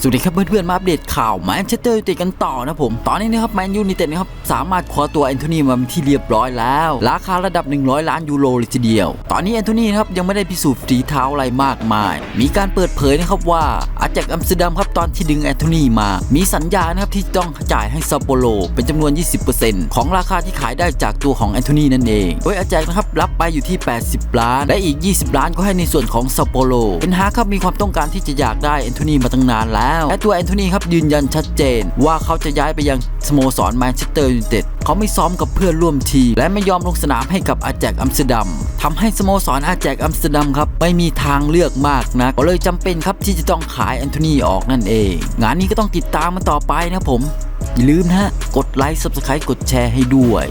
สวัสดีครับเพื่อนๆมาอัปเดตข่าวแมนเชสเตอร์ยูไนเต็ดกันต่อนะผม ตอนนี้นะครับแมนยูไนเต็ดนะครับสามารถคว้าตัวแอนโทนีมาเป็นที่เรียบร้อยแล้ว ราคาระดับ 100 ล้านยูโรเลยทีเดียว ตอนนี้แอนโทนีครับยังไม่ได้พิสูจน์ฝีเท้าอะไรมากมาย มีการเปิดเผยนะครับว่าอาจากอัมสเตอร์ดัมครับตอนที่ดึงแอนโทนีมา มีสัญญานะครับที่ต้องจ่ายให้ซัปโปโรเป็นจำนวน 20%ของราคาที่ขายได้จากตัวของแอนโทนีนั่นเองโดยอาแจกนะครับรับไปอยู่ที่ 80 ล้าน และอีก 20 ล้านก็ให้ในส่วนของซัปโปโรเป็นฮาครับมีความต้องการที่จะอยากได้แอนโทนีมาตั้งนานแล้วและตัวแอนโทนีครับยืนยันชัดเจน ว่าเขาจะย้ายไปยังสโมสรแมนเชสเตอร์ยูไนเต็ดเขาไม่ซ้อมกับเพื่อนร่วมทีมและไม่ยอมลงสนามให้กับอาแจกอัมสเตอร์ดัมทำให้สโมสรอาแจกอัมสเตอร์ดัมครับไม่มีทางเลือกมากนะก็เลยจำเป็นครับที่จะต้องขายแอนโทนีออกนั่นเอง งานนี้ก็ต้องติดตามมาต่อไปนะผมอย่าลืมนะฮะกดไลค์ subscribe กดแชร์ให้ด้วย